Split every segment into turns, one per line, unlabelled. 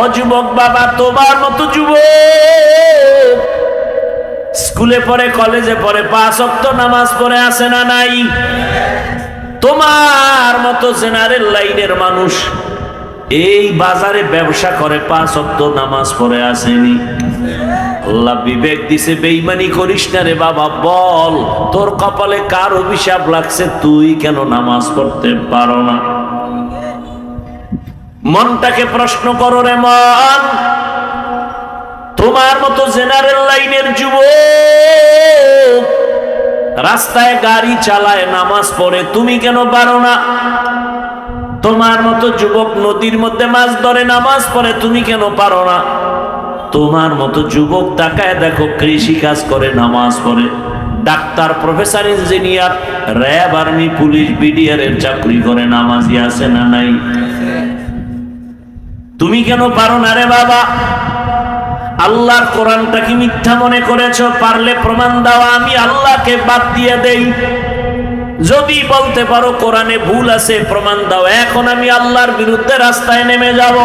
ও যুবক বাবা, তোমার মতো যুবক। স্কুলে পড়ে, কলেজে পড়ে, পাঁচ অক্ত নামাজ পড়ে আসে না নাই? তোমার মতো জেনারেল লাইনের মানুষ এই বাজারে ব্যবসা করে, পাঁচ অক্ত নামাজ পড়ে আসেনি। বিবেক দিছে বেইমানি করিস না রে বাবা, বল। তোর কপালে কার অভিশাপ লাগছে? তুই কেন নামাজ পড়তে পারো না? মনটাকে প্রশ্ন করো রে মন। তোমার মতো জেনারেল লাইনের যুবক রাস্তায় গাড়ি চালায়, নামাজ পড়ে, তুমি কেন পারো না? তোমার মতো যুবক নদীর মধ্যে মাছ ধরে, নামাজ পড়ে, তুমি কেন পারো না? তোমার মতো যুবক তাকায় দেখো, কৃষি কাজ করে, নামাজ পড়ে। Doctor, professor, engineer, RAB, army, police BDR এর চাকরি করে, নামাজি আছে না নাই? তুমি কেন পারো না রে বাবা? আল্লাহর কোরআনটা কি মিথ্যা মনে করেছ? পারলে প্রমাণ দাও, আমি আল্লাহকে বাদ দিয়ে দেই। যদি বলতে পারো কোরআনে ভুল আছে, প্রমাণ দাও। এখন আমি আল্লাহর বিরুদ্ধে রাস্তায় নেমে যাব।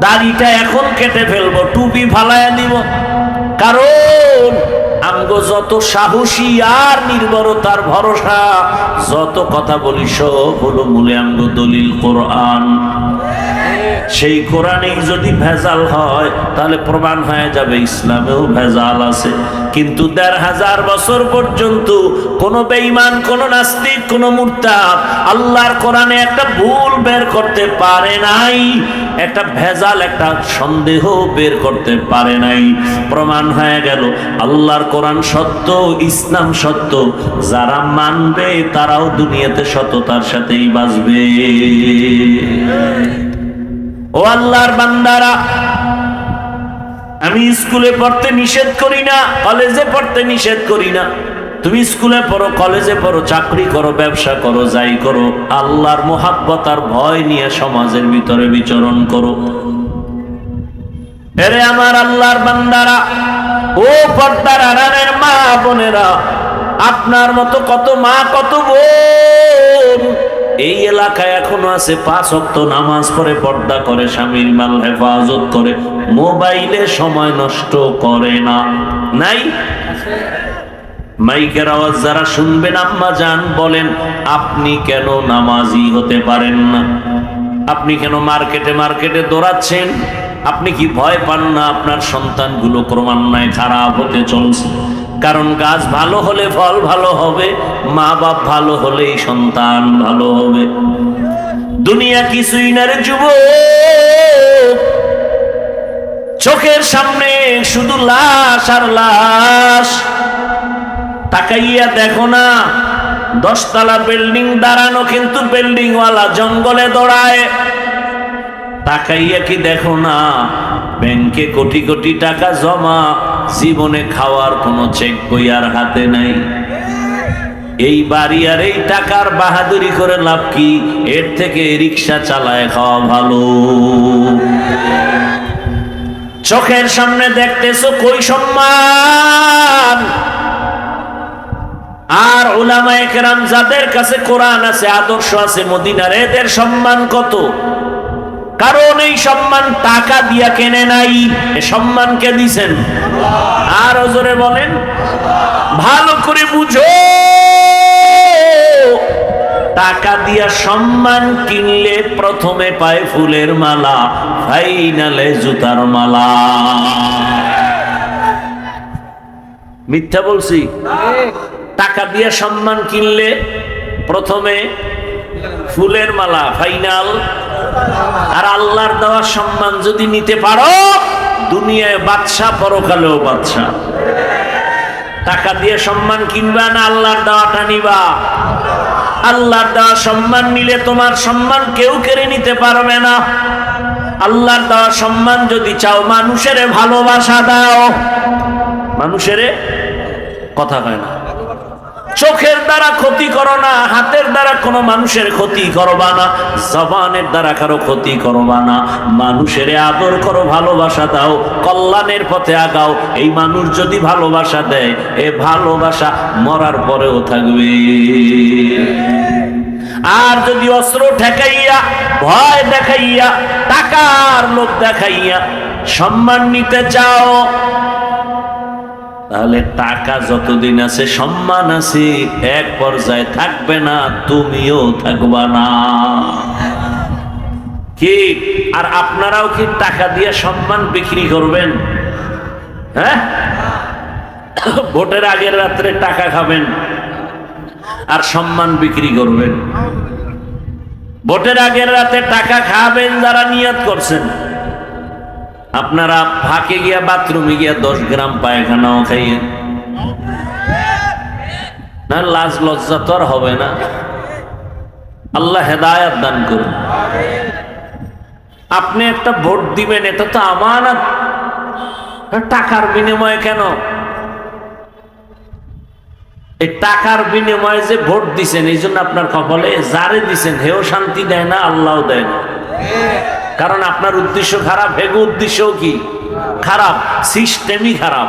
দাড়িটা এখন কেটে ফেলব, টুপি ফালাইয়া দিব। কারণ আমগো যত সাহসী আর নির্ভরতার ভরসা, যত কথা বলি সব হলো মূলে আমগো দলিল কোরআন। সেই কোরআনেই যদি ভেজাল হয়, তাহলে প্রমাণ হয়ে যাবে ইসলামেও ভেজাল আছে। কিন্তু দেড় হাজার বছর পর্যন্ত কোন বেঈমান, কোন নাস্তিক, কোন মুরতাদ আল্লাহর কোরআনে একটা ভুল বের করতে পারে নাই, একটা ভেজাল, একটা সন্দেহ বের করতে পারে নাই। প্রমাণ হয়ে গেল, আল্লাহর কোরআন সত্য, ইসলাম সত্য। যারা মানবে, তারাও দুনিয়াতে সততার সাথেই বাঁচবে। ও আল্লাহর বান্দারা, আমি স্কুলে পড়তে নিষেধ করি না, কলেজে পড়তে নিষেধ করি না। তুমি স্কুলে পড়ো, কলেজে পড়ো, চাকরি করো, ব্যবসা করো, যাই করো, আল্লাহর মোহাব্বত আর ভয় নিয়ে সমাজের ভিতরে বিচরণ করো। এরে আমার আল্লাহর বান্দারা, ও পর্দার আড়ানের মা বোনেরা, আপনার মতো কত মা, কত বোন এই এলাকায় এখনও আছে পাঁচ অক্ত নামাজ পড়ে, পর্দা করে, স্বামীর মাল হেফাজত করে, মোবাইলে সময় নষ্ট করে না। নাই? মাইকের আওয়াজ যারা শুনবেন, আম্মা যান বলেন, আপনি কেন নামাজি হতে পারেন না? আপনি কেন মার্কেটে মার্কেটে দৌড়াচ্ছেন? আপনি কি ভয় পান না আপনার সন্তানগুলো ক্রমান্বয়ে খারাপ হতে চলছে? কারণ গাছ ভালো হলে ফল ভালো হবে, মা বাপ ভালো হলেই সন্তান ভালো হবে। দুনিয়া কিছুই না রে যুবক। চোখের সামনে শুধু লাশ আর লাশ। তাকাইয়া দেখো না, দশতলা বিল্ডিং দাঁড়ানো কিন্তু বিল্ডিং ওয়ালা জঙ্গলে দৌড়ায়। তাকাইয়া কি দেখো না? ব্যাংকে কোটি কোটি টাকা জমা, জীবনে খাওয়ার কোনো চেক বই আর হাতে নাই। এই বাড়ি আর এই টাকার বাহাদুরি করে লাভ কি? এর থেকে রিক্সা চালায় খাওয়া ভালো। চোখের সামনে দেখতেছো কই সম্মান? আর ওলামা একরাম যাদের কাছে কোরআন আছে, আদর্শ আছে, মদিনার, এদের সম্মান কত? কারণ এই সম্মান টাকা দিয়া কেনে নাই। এ সম্মান কে দিছেন? আর ওজরে বলেন। ভালো করে বুঝো। টাকা দিয়া সম্মান কিনলে প্রথমে পায় ফুলের মালা, ফাইনালে জুতার মালা। মিথ্যা বলছি? টাকা দিয়া সম্মান কিনলে প্রথমে ফুলের মালা, ফাইনাল আর আল্লাহর দেওয়া সম্মান যদি নিতে পারো, দুনিয়ায় বাদশা পরকালেও বাদশা টাকা দিয়ে সম্মান কিনবা না আল্লাহর দেওয়াটা নিবা? আল্লাহর দেওয়া সম্মান নিলে তোমার সম্মান কেউ কেড়ে নিতে পারবে না। আল্লাহর দেওয়া সম্মান যদি চাও, মানুষের ভালোবাসা দাও। মানুষের কথা হয় না। চোখের দ্বারা ক্ষতি করো না, হাতের দ্বারা কোনো মানুষের ক্ষতি করবা না, জবানের দ্বারা কারও ক্ষতি করবা না। মানুষের আদর করো, ভালোবাসা দাও, কল্যাণের পথে আগাও। এই মানুষ যদি ভালোবাসা দেয়, এ ভালোবাসা মরার পরেও থাকবে। আর যদি অস্ত্র ঠেকাইয়া, ভয় দেখাইয়া, টাকার লোক দেখাইয়া সম্মান নিতে চাও তাহলে টাকা যতদিন আছে, সম্মান আছে, এক পর্যায়ে থাকবে না, তুমিও থাকবা না। কি? আর আপনারাও কি টাকা দিয়ে সম্মান বিক্রি করবেন? হ্যাঁ? ভোটের আগের রাত্রে টাকা খাবেন আর সম্মান বিক্রি করবেন। ভোটের আগের রাতে টাকা খাবেন যারা নিয়ত করছেন। আপনারা ফাঁকে গিয়া বাথরুমে গিয়া দশ গ্রাম পায়খানাও খাইয়েন। না, লাজ লজ্জা তো আর হবে না। আল্লাহ হেদায়াত দান করুন। আপনি একটা ভোট দিবেন, এটা তো আমানত। টাকার বিনিময়ে কেন? এই টাকার বিনিময়ে যে ভোট দিছেন, এই জন্য আপনার কপালে যারে দিছেন, হেও শান্তি দেয় না আল্লাহ দেয় না। কারণ আপনার উদ্দেশ্য খারাপ হেগো উদ্দেশ্য কি? খারাপ সিস্টেমই খারাপ।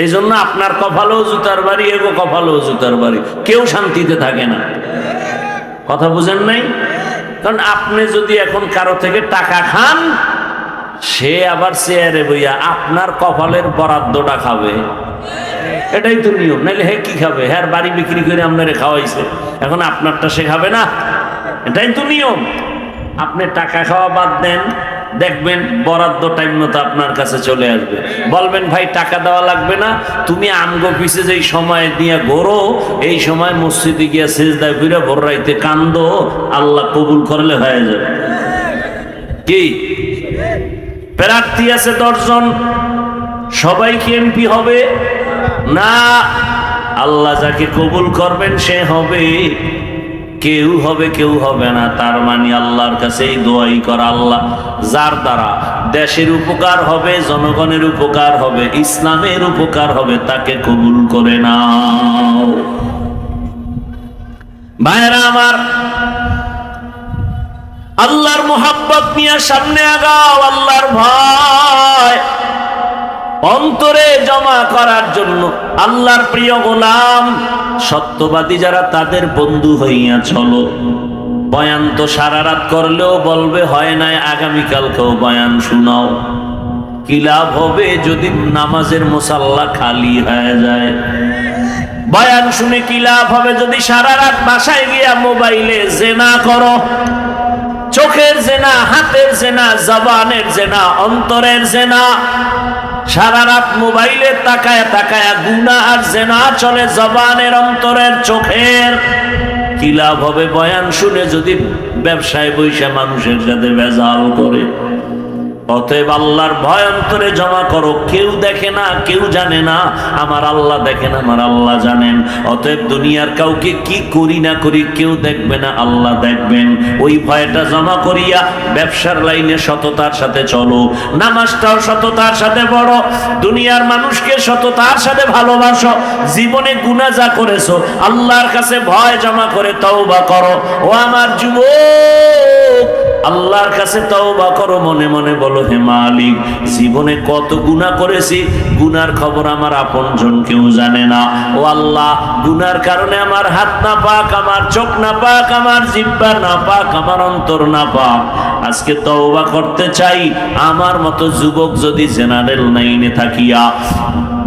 এই জন্য আপনার কপালেও জুতার বাড়ি, এগো কপালেও জুতার বাড়ি। কেউ শান্তিতে থাকে না। কথা বুঝেন নাই? কারণ আপনি যদি এখন কারও থেকে টাকা খান, সে আবার চেয়ারে বইয়া আপনার কপালের বরাদ্দটা খাবে। এটাই তো নিয়ম। নাহলে হে কি খাবে? হ্যাঁ বাড়ি বিক্রি করে আপনারে খাওয়াইছে। এখন আপনারটা সে খাবে না। এটাই তো নিয়ম। আপনি টাকা খাওয়া বাদ দেন, দেখবেন বরাদ্দ টাইম মতো আপনার কাছে চলে আসবে। বলবেন, ভাই, টাকা দেওয়া লাগবে না। তুমি আমগো পিছে যেই সময় দিয়ে ঘোরো, এই সময় মসজিদে গিয়া সেজদায় ফিরে ভোর রাইতে কান্দো, আল্লাহ কবুল করলে হয়ে যাবে। কি? প্রার্থী আছে দশজন। সবাই কি এমপি হবে? না। আল্লাহ যাকে কবুল করবেন সে হবে কেউ হবে কেউ হবে না। তার মানে আল্লাহর কাছে দোয়াই করা আল্লাহ। যার দ্বারা দেশের উপকার হবে, জনগণের উপকার হবে, ইসলামের উপকার হবে, তাকে কবুল করে নাও। ভাইরা আমার, আল্লাহর মোহাব্বত নিয়ে সামনে আগাও, আল্লাহর ভয়। অন্তরে জমা করার জন্য আল্লাহর প্রিয় গোলাম, সত্যবাদী যারা তাদের বন্ধু হইয়া চলো। বয়ান তো সারা রাত করলেও বলবে, হয় নাই, আগামীকালকেও বয়ান শুনাও। কি লাভ হবে যদি নামাজের মোসাল্লা খালি হয়ে যায়? বয়ান শুনে কি লাভ হবে যদি সারা রাত বাসায় গিয়া মোবাইলে জেনা করো? চোখের জেনা, হাতের জেনা, জবানের জেনা, অন্তরের জেনা। সারা রাত মোবাইলে তাকায় তাকায় গুনা আর জেনা চলে জবানের অন্তরের চোখের। কি লাভ হবে বয়ান শুনে যদি ব্যবসায় বৈশা মানুষের সাথে ভেজাল করে? অতএব আল্লাহর ভয় অন্তরে জমা করো। কেউ দেখে না, কেউ জানে না। আমার আল্লাহ দেখেন আমার আল্লাহ জানেন। অতএব দুনিয়ার কাউকে কি করি না করি কেউ দেখবে না, আল্লাহ দেখবেন। ওই ভয়টা জমা করিয়া ব্যবসার লাইনে সততার সাথে চলো। নামাজটাও সততার সাথে বড় দুনিয়ার মানুষকে সততার সাথে ভালোবাসো। জীবনে গুণা যা করেছ, আল্লাহর কাছে ভয় জমা করে তওবা করো। ও আমার যুবক আল্লাহর কাছে তওবা করো, মনে মনে বলো, হে মালিক, জীবনে কত গুনাহ করেছি গুনার খবর আমার আপনজন কেউ জানে না। ও আল্লাহ গুনার কারণে আমার হাত না পাক, আমার চোখ না পাক, আমার জিব্বা না পাক, আমার অন্তর না পাক। আজকে তওবা করতে চাই, আমার মতো যুবক যদি জেনারেল লাইনে থাকিয়া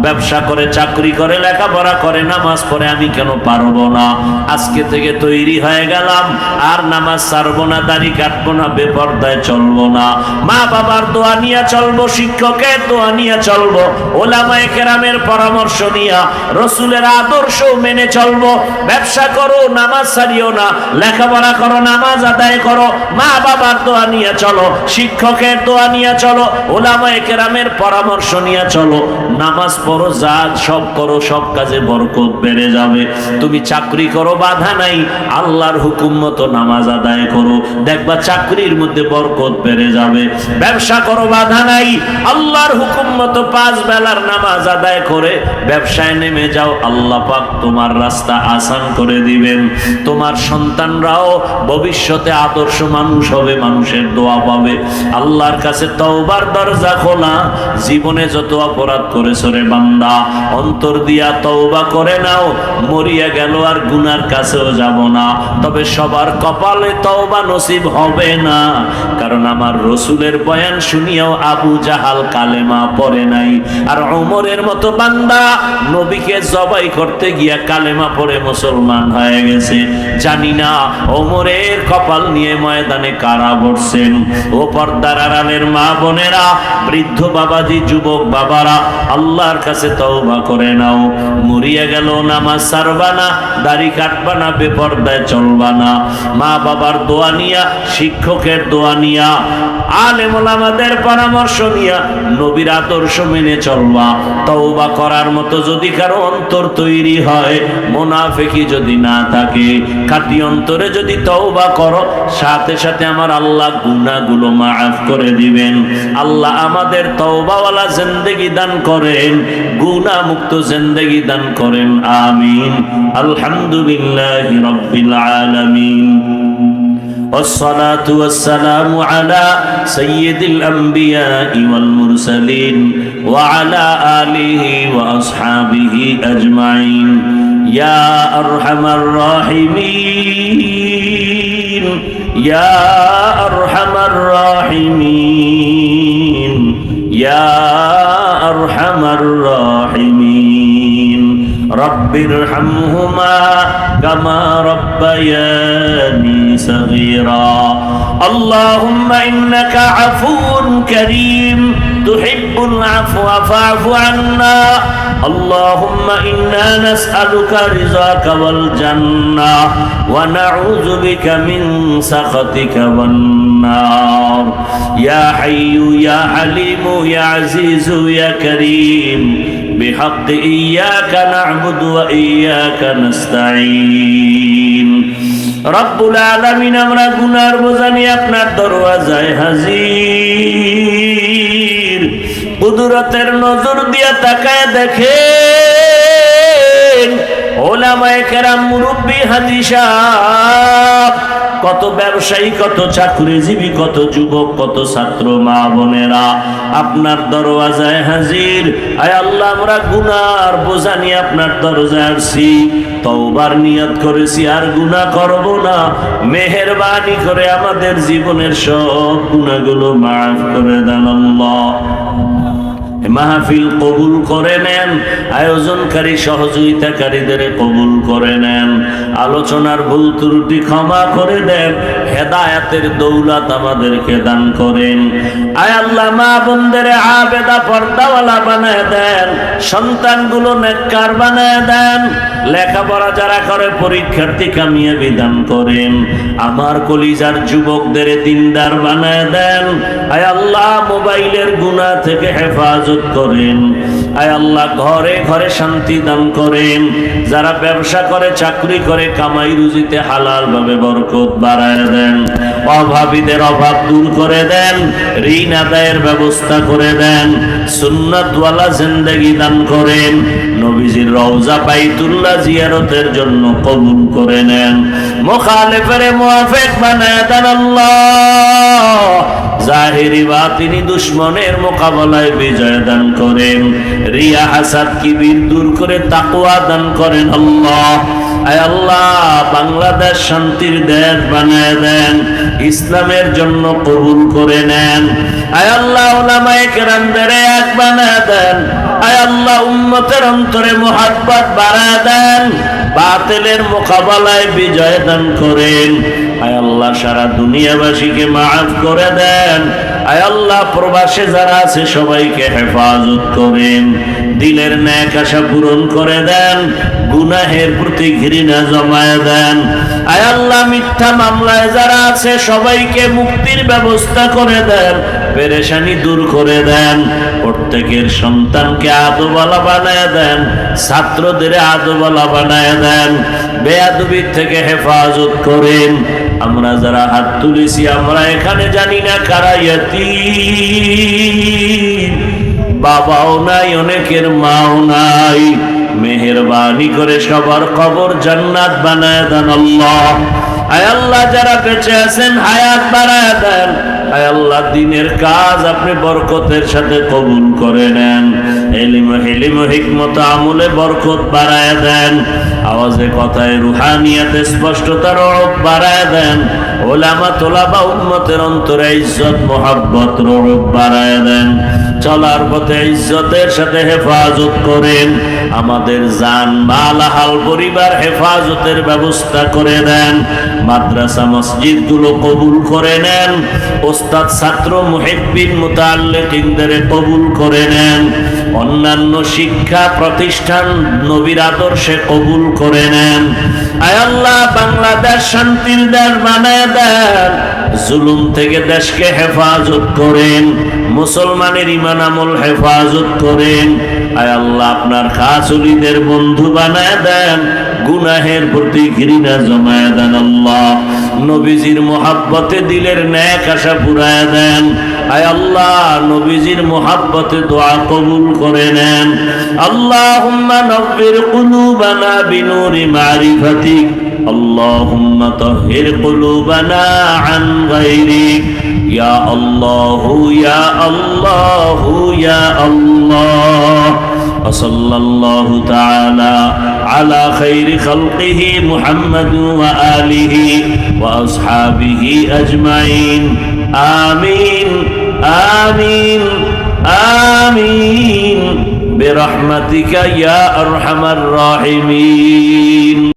ব্যবসা করে, চাকরি করে, লেখাপড়া করে, নামাজ পড়ে, আমি কেন পারব না? আজকে থেকে তৈরি হয়ে গেলাম, আর নামাজ ছাড়বো না, দাড়ি কাটবো না, বেপর্দায় চলবো না। মা বাবার দোয়া নিয়ে চলবো, শিক্ষকের দোয়া নিয়ে চলবো, ওলামায়ে কেরামের পরামর্শ নিয়া রসুলের আদর্শ মেনে চলবো। ব্যবসা করো, নামাজ সারিও না, লেখাপড়া করো, নামাজ আদায় করো, মা বাবার দোয়া নিয়ে চলো, শিক্ষকের দোয়া নিয়ে চলো, ওলামায়ে কেরামের পরামর্শ নিয়ে চলো, নামাজ পড়ো যা সব করো, সব কাজে বরকত বেড়ে যাবে। তুমি চাকরি করো, বাধা নাই। আল্লাহর হুকুম মতো নামাজ আদায় করো। দেখবা চাকরির মধ্যে বরকত বেড়ে যাবে। ব্যবসা করো, বাধা নাই। আল্লাহর হুকুম মতো পাঁচ বেলার নামাজ আদায় করে ব্যবসায় নেমে যাও। আল্লাহ পাক তোমার রাস্তা আসান করে দিবেন। তোমার সন্তানরাও ভবিষ্যতে আদর্শ মানুষ হবে, মানুষের দোয়া পাবে। আল্লাহর কাছে তওবার দরজা খোলা। জীবনে যত অপরাধ করেছ রে বান্দা বান্দা, অন্তর দিয়া তওবা করে নাও, মরিয়া গেল আর গুনার কাছেও যাব না। তবে সবার কপালে তওবা নসিব হবে না, কারণ আমার রসুলের বয়ান শুনিয়াও আবু জাহাল কালেমা পড়ে নাই। আর ওমরের মতো বান্দা নবীকে জবাই করতে গিয়া কালেমা পড়ে মুসলমান হয়ে গেছে। জানি না ওমরের কপাল নিয়ে ময়দানে কারা বসছেন। ও পর্দার আড়ালের মা বোনেরা, বৃদ্ধ বাবাজি, যুবক বাবারা, আল্লাহর কাছে তওবা করে নাও। মরিয়া গেল, নামাজ সারবা না, দাড়ি কাটবা না, বেপর্দায় চলবা না। মা বাবার দোয়া নিয়া, শিক্ষকের দোয়া নিয়া আমাদের পরামর্শ নিয়া, নবীর আদর্শ মেনে চলবা। তওবা করার মতো যদি কারও অন্তর তৈরি হয়, মোনাফেকি যদি না থাকে, খাটি অন্তরে যদি তওবা করো, সাথে সাথে আমার আল্লাহ গুনাহগুলো মাফ করে দিবেন। আল্লাহ আমাদের তওবাওয়ালা জিন্দেগি দান করেন। গুনাহ মুক্ত জিন্দেগি দান করেন আমিন আলহামদুলিল্লাহি রাব্বিল আলামিন والصلاة والسلام على سيد الأنبياء والمرسلين وعلى آله وأصحابه أجمعين يا أرحم الراحمين يا أرحم الراحمين يا أرحم الراحمين رب ارحمهما كما ربياني صغيرا اللهم إنك عفو كريم تحب العفو فاعف عنا اللهم إنا نسألك رضاك والجنة ونعوذ بك من سخطك والنار يا حي يا حليم يا عزيز يا كريم بحق إياك نعبد وإياك نستعين রব্বুল আলামিন আমরা গুনার বোঝানি আপনার দরওয়াজায় হাজির কুদরতের নজর দিয়া তাকায় দেখেন ওলামায়ে কেরাম মুরব্বী হাজি সাহেব কত ব্যবসায়ী, কত চাকরিজীবী, কত যুবক, কত ছাত্র মা বোনেরা। আপনার দরওয়াজায় হাজির। আয় আল্লাহ, আমরা গুনার বোঝা নিয়ে আপনার দরজায় আসছি। তওবার নিয়ত করেছি, আর গুনাহ করব না। মেহেরবানি করে আমাদের জীবনের সব গুনাহগুলো মাফ করে দেন আল্লাহ। মাহফিল কবুল করে নেন, আয়োজনকারী সহযোগিতাকারীদের কবুল করে নেন। আলোচনার ভুল ত্রুটি ক্ষমা করে দেন, হেদায়াতের দৌলত আমাদেরকে দান করেন। আয় আল্লাহ, মা বোনদের আবেদা পর্দাওয়ালা বানায় দেন, সন্তানগুলো নেককার বানায় দেন। লেখাপড়া যারা করে, পরীক্ষার্থী কামিয়ে বিধান করেন। আমার কলিজার যুবকদের দিনদার বানায় দেন। আয় আল্লাহ, মোবাইলের গুণা থেকে হেফাজত করেন। আয় আল্লাহ, ঘরে ঘরে শান্তি দান করেন। যারা ব্যবসা করে, চাকরি করে, কামাই রুজিতে হালাল ভাবে বরকত বাড়ায় দেন। অভাবীদের অভাব দূর করে দেন। ঋণ আদায়ের ব্যবস্থা করে দেন। সুন্নতওয়ালা জিন্দেগি দান করেন। নবীজির রওজা বাইতুল্লাহ জিয়ারতের জন্য কবুল করে নেন। মুখালেফের মুআফিক বানায় দেন আল্লাহ। জাহেরি বাতিনি দুশ্মনের মোকাবেলায় বিজয় দান করেন। রিয়া হাসাদ কিবির দূর করে তাকওয়া দান করেন। আল্লাহ আল্লাহ, বাংলাদেশ শান্তির দেশ বানায় দেন, ইসলামের জন্য কবুল করে নেন। আয় আল্লাহ ওলামায়ে কেরামদের এক বানায় দেন। আয় আল্লাহ, উম্মতের অন্তরে মোহাব্বত বাড়ায় দেন। বাতিলের মোকাবেলায় বিজয় দান করেন। আয় আল্লাহ, সারা দুনিয়াবাসীকে মাফ করে দেন। আয় আল্লাহ, প্রবাসে যারা আছে, সবাইকে হেফাজত করেন। দিলের ন্যাক আশা পূরণ করে দেন। গুনাহের প্রতি ঘৃণা জমায় দেন। আয় আল্লাহ, মিথ্যা মামলায় যারা আছে, সবাইকে মুক্তির ব্যবস্থা করে দেন। পেরেশানি দূর করে দেন। প্রত্যেকের সন্তানকে আদোবালা বানায় দেন, ছাত্রদের আদোবালা বানায় দেন বেয়াদবির থেকে হেফাজত করেন। আমরা যারা হাত তুলেছি, আমরা এখানে জানি না কারাইয়াতি বাবাও নাই, অনেকের মাও নাই। মেহেরবানি করে সবার কবর জান্নাত বানায় দেন আল্লাহ। আয় আল্লাহ, যারা বেঁচে আছেন, হায়াত বাড়ায় দেন। আল্লাহ, দিনের কাজ আপনি বরকতের সাথে কবুল করে নেন। হিকমত, আমলে বরকত বাড়ায় দেন। আওয়াজে কথায় রুহানিয়াতে স্পষ্টতার রব বাড়ায় দেন। ওলামা, তোলাবা, উম্মতের অন্তরে ইজ্জত, মোহাব্বত রব বাড়ায় দেন। চলার পথে ইজ্জতের সাথে হেফাজত করেন। আমাদের জান, মাল হাল পরিবার হেফাজতের ব্যবস্থা করে দেন। মাদ্রাসা মসজিদগুলো কবুল করে নেন। ওস্তাদ ছাত্র মুহিব্বিন মুতাল্লিকিনদের কবুল করে নেন। অন্যান্য শিক্ষা প্রতিষ্ঠান নবীর আদর্শে কবুল করে নেন। আয় আল্লাহ, বাংলাদেশ শান্তির দেশ বানায় দেন। জুলুম থেকে দেশকে হেফাজত করেন। মুসলমানের ইমান আমল হেফাজত করেন। আয় আল্লাহ, আপনার খাসুলিদের বন্ধু বানায় দেন, গুনাহের প্রতি ঘৃণা জমায় দেন আল্লাহ, নবীজির মোহাব্বতে দিলের ন্যাক আশা পুরায় দেন। আয় আল্লাহ, নবীজির মোহাব্বতে দোয়া কবুল করে নেন। আল্লাহুম্মা নব্বির কুলুবানা বিনুরি মারিফাতিক। اللهم طهر قلوبنا عن غيرك يا الله يا الله يا الله وصلى الله تعالى على خير خلقه محمد وآله وأصحابه أجمعين آمين آمين آمين برحمتك يا أرحم الراحمين